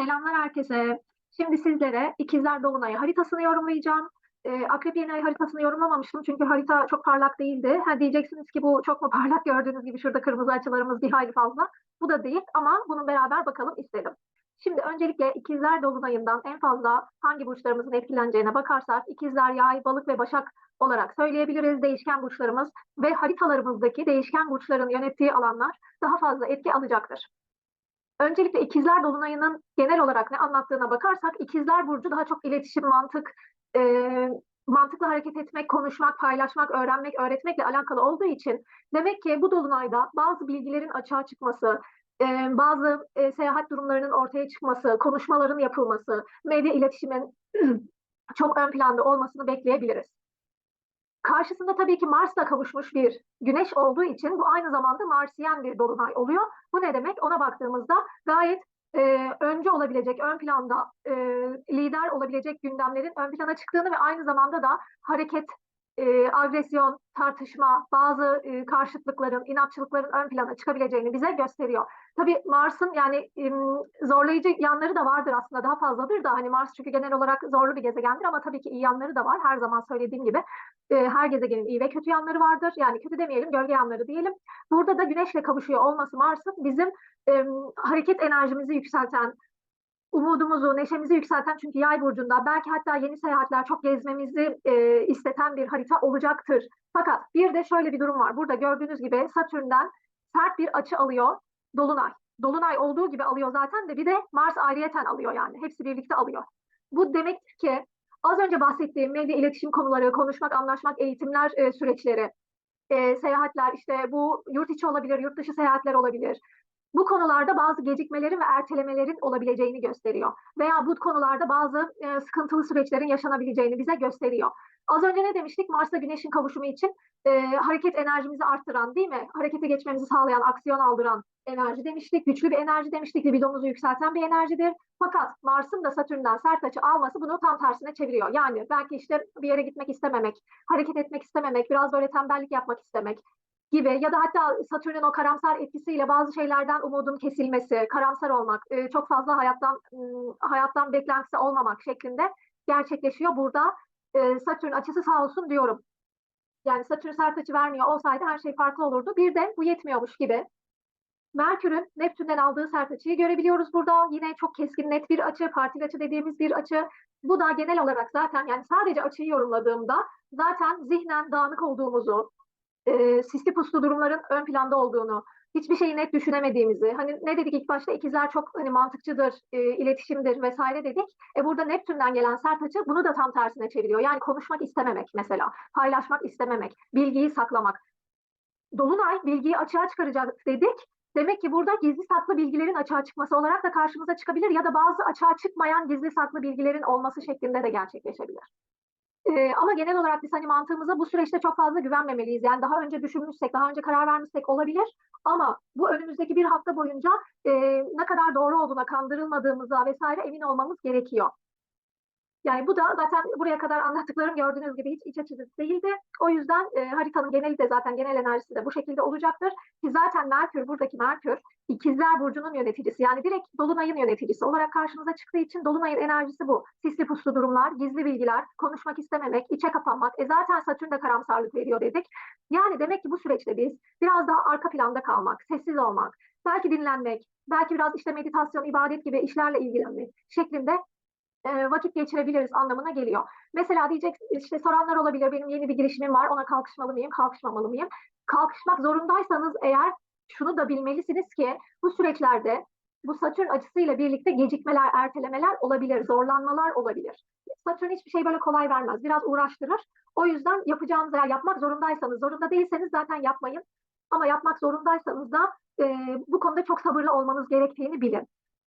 Selamlar herkese. Şimdi sizlere ikizler dolunayı haritasını yorumlayacağım. Ee, Akrep yeni ay haritasını yorumlamamıştım çünkü harita çok parlak değildi. Ha diyeceksiniz ki bu çok mu parlak gördüğünüz gibi şurada kırmızı açılarımız bir hayli fazla. Bu da değil ama bunu beraber bakalım istedim. Şimdi öncelikle ikizler dolunayından en fazla hangi burçlarımızın etkileneceğine bakarsak ikizler, yay, balık ve başak olarak söyleyebiliriz değişken burçlarımız ve haritalarımızdaki değişken burçların yönettiği alanlar daha fazla etki alacaktır. Öncelikle ikizler dolunayının genel olarak ne anlattığına bakarsak ikizler burcu daha çok iletişim, mantık, e, mantıklı hareket etmek, konuşmak, paylaşmak, öğrenmek, öğretmekle alakalı olduğu için demek ki bu dolunayda bazı bilgilerin açığa çıkması, e, bazı e, seyahat durumlarının ortaya çıkması, konuşmaların yapılması, medya iletişimin çok ön planda olmasını bekleyebiliriz. Karşısında tabii ki Mars'la kavuşmuş bir güneş olduğu için bu aynı zamanda Marsiyen bir dolunay oluyor. Bu ne demek? Ona baktığımızda gayet e, öncü olabilecek, ön planda e, lider olabilecek gündemlerin ön plana çıktığını ve aynı zamanda da hareket, e, agresyon, tartışma, bazı e, karşıtlıkların, inatçılıkların ön plana çıkabileceğini bize gösteriyor. Tabii Mars'ın yani e, zorlayıcı yanları da vardır aslında daha fazladır da hani Mars çünkü genel olarak zorlu bir gezegendir ama tabii ki iyi yanları da var. Her zaman söylediğim gibi e, her gezegenin iyi ve kötü yanları vardır. Yani kötü demeyelim, gölge yanları diyelim. Burada da Güneş'le kavuşuyor olması Mars'ın bizim e, hareket enerjimizi yükselten, umudumuzu, neşemizi yükselten çünkü yay burcunda belki hatta yeni seyahatler çok gezmemizi e, isteten bir harita olacaktır. Fakat bir de şöyle bir durum var. Burada gördüğünüz gibi Satürn'den sert bir açı alıyor Dolunay. Dolunay olduğu gibi alıyor zaten de bir de Mars ayrıyeten alıyor yani. Hepsi birlikte alıyor. Bu demek ki az önce bahsettiğim medya iletişim konuları, konuşmak, anlaşmak, eğitimler e, süreçleri, e, seyahatler, işte bu yurt içi olabilir, yurt dışı seyahatler olabilir. Bu konularda bazı gecikmelerin ve ertelemelerin olabileceğini gösteriyor. Veya bu konularda bazı e, sıkıntılı süreçlerin yaşanabileceğini bize gösteriyor. Az önce ne demiştik? Mars'la Güneş'in kavuşumu için e, hareket enerjimizi arttıran değil mi? Harekete geçmemizi sağlayan, aksiyon aldıran enerji demiştik. Güçlü bir enerji demiştik. Libidomuzu yükselten bir enerjidir. Fakat Mars'ın da Satürn'den sert açı alması bunu tam tersine çeviriyor. Yani belki işte bir yere gitmek istememek, hareket etmek istememek, biraz böyle tembellik yapmak istemek gibi ya da hatta Satürn'ün o karamsar etkisiyle bazı şeylerden umudun kesilmesi, karamsar olmak, e, çok fazla hayattan hayattan beklentisi olmamak şeklinde gerçekleşiyor. Burada e, Satürn açısı sağ olsun diyorum. Yani Satürn sert açı vermiyor olsaydı her şey farklı olurdu. Bir de bu yetmiyormuş gibi Merkür'ün Neptün'den aldığı sert açıyı görebiliyoruz burada. Yine çok keskin net bir açı, partil açı dediğimiz bir açı. Bu da genel olarak zaten yani sadece açıyı yorumladığımda zaten zihnen dağınık olduğumuzu, e, sisli puslu durumların ön planda olduğunu, hiçbir şeyi net düşünemediğimizi, hani ne dedik ilk başta ikizler çok hani mantıkçıdır, e, iletişimdir vesaire dedik. E burada Neptün'den gelen sert açı bunu da tam tersine çeviriyor. Yani konuşmak istememek mesela, paylaşmak istememek, bilgiyi saklamak. Dolunay bilgiyi açığa çıkaracak dedik. Demek ki burada gizli saklı bilgilerin açığa çıkması olarak da karşımıza çıkabilir ya da bazı açığa çıkmayan gizli saklı bilgilerin olması şeklinde de gerçekleşebilir. Ee, ama genel olarak biz hani mantığımıza bu süreçte çok fazla güvenmemeliyiz. Yani daha önce düşünmüşsek, daha önce karar vermişsek olabilir. Ama bu önümüzdeki bir hafta boyunca e, ne kadar doğru olduğuna, kandırılmadığımıza vesaire emin olmamız gerekiyor. Yani bu da zaten buraya kadar anlattıklarım gördüğünüz gibi hiç iç açıcı değildi. O yüzden e, haritanın geneli de zaten genel enerjisi de bu şekilde olacaktır. Ki zaten Merkür, buradaki Merkür ikizler burcunun yöneticisi. Yani direkt Dolunay'ın yöneticisi olarak karşımıza çıktığı için Dolunay'ın enerjisi bu. Sisli puslu durumlar, gizli bilgiler, konuşmak istememek, içe kapanmak. E zaten Satürn de karamsarlık veriyor dedik. Yani demek ki bu süreçte biz biraz daha arka planda kalmak, sessiz olmak, belki dinlenmek, belki biraz işte meditasyon, ibadet gibi işlerle ilgilenmek şeklinde e, vakit geçirebiliriz anlamına geliyor. Mesela diyecek işte soranlar olabilir benim yeni bir girişimim var ona kalkışmalı mıyım kalkışmamalı mıyım? Kalkışmak zorundaysanız eğer şunu da bilmelisiniz ki bu süreçlerde bu Satürn açısıyla birlikte gecikmeler, ertelemeler olabilir, zorlanmalar olabilir. Satürn hiçbir şey böyle kolay vermez. Biraz uğraştırır. O yüzden yapacağınız eğer yapmak zorundaysanız, zorunda değilseniz zaten yapmayın. Ama yapmak zorundaysanız da e, bu konuda çok sabırlı olmanız gerektiğini bilin.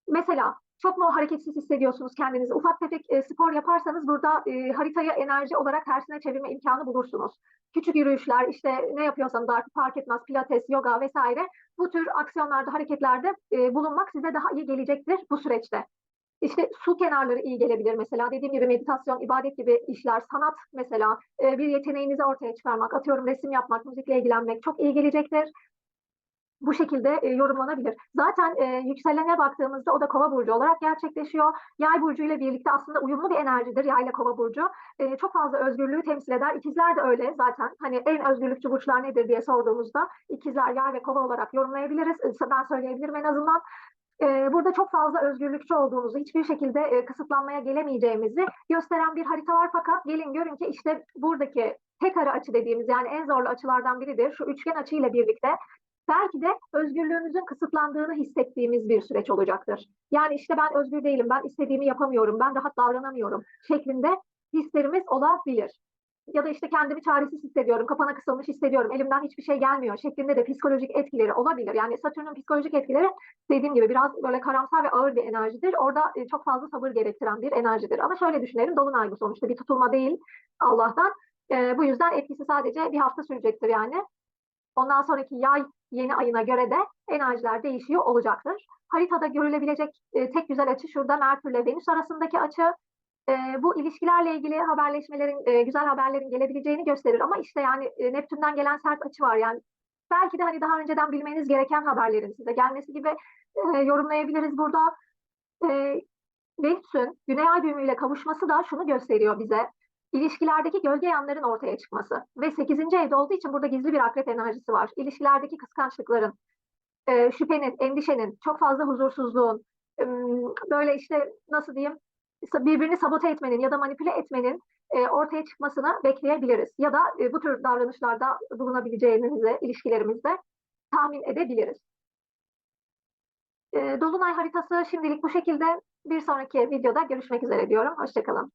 Mesela çok mu hareketsiz hissediyorsunuz kendinizi? Ufak tefek e, spor yaparsanız burada e, haritayı enerji olarak tersine çevirme imkanı bulursunuz. Küçük yürüyüşler, işte ne yapıyorsanız artık fark etmez, pilates, yoga vesaire bu tür aksiyonlarda, hareketlerde e, bulunmak size daha iyi gelecektir bu süreçte. İşte su kenarları iyi gelebilir mesela. Dediğim gibi meditasyon, ibadet gibi işler, sanat mesela e, bir yeteneğinizi ortaya çıkarmak, atıyorum resim yapmak, müzikle ilgilenmek çok iyi gelecektir. Bu şekilde e, yorumlanabilir. Zaten e, yükselene baktığımızda o da kova burcu olarak gerçekleşiyor. Yay burcu ile birlikte aslında uyumlu bir enerjidir yay ile kova burcu. E, çok fazla özgürlüğü temsil eder. İkizler de öyle zaten. Hani en özgürlükçü burçlar nedir diye sorduğumuzda ikizler yay ve kova olarak yorumlayabiliriz. E, Ben söyleyebilirim en azından. E, Burada çok fazla özgürlükçü olduğumuzu, hiçbir şekilde e, kısıtlanmaya gelemeyeceğimizi gösteren bir harita var. Fakat gelin görün ki işte buradaki tek ara açı dediğimiz yani en zorlu açılardan biridir. Şu üçgen açıyla birlikte belki de özgürlüğümüzün kısıtlandığını hissettiğimiz bir süreç olacaktır. Yani işte ben özgür değilim, ben istediğimi yapamıyorum, ben rahat davranamıyorum şeklinde hislerimiz olabilir. Ya da işte kendimi çaresiz hissediyorum, kapana kısılmış hissediyorum, elimden hiçbir şey gelmiyor şeklinde de psikolojik etkileri olabilir. Yani Satürn'ün psikolojik etkileri dediğim gibi biraz böyle karamsar ve ağır bir enerjidir. Orada e, çok fazla sabır gerektiren bir enerjidir. Ama şöyle düşünelim, Dolunay bu sonuçta bir tutulma değil Allah'tan. E, bu yüzden etkisi sadece bir hafta sürecektir yani. Ondan sonraki yay yeni ayına göre de enerjiler değişiyor olacaktır. Haritada görülebilecek e, tek güzel açı şurada Merkür ile Venüs arasındaki açı. E, bu ilişkilerle ilgili haberleşmelerin, e, güzel haberlerin gelebileceğini gösterir. Ama işte yani e, Neptün'den gelen sert açı var. Yani belki de hani daha önceden bilmeniz gereken haberlerin size gelmesi gibi e, yorumlayabiliriz burada. E, Venüs'ün Güney Ay düğümüyle kavuşması da şunu gösteriyor bize. İlişkilerdeki gölge yanların ortaya çıkması. Ve 8. evde olduğu için burada gizli bir akrep enerjisi var. İlişkilerdeki kıskançlıkların, e, şüphenin, endişenin, çok fazla huzursuzluğun, böyle işte nasıl diyeyim, birbirini sabote etmenin ya da manipüle etmenin e, ortaya çıkmasını bekleyebiliriz. Ya da e, bu tür davranışlarda bulunabileceğimizi ilişkilerimizde tahmin edebiliriz. Dolunay haritası şimdilik bu şekilde. Bir sonraki videoda görüşmek üzere diyorum. Hoşçakalın.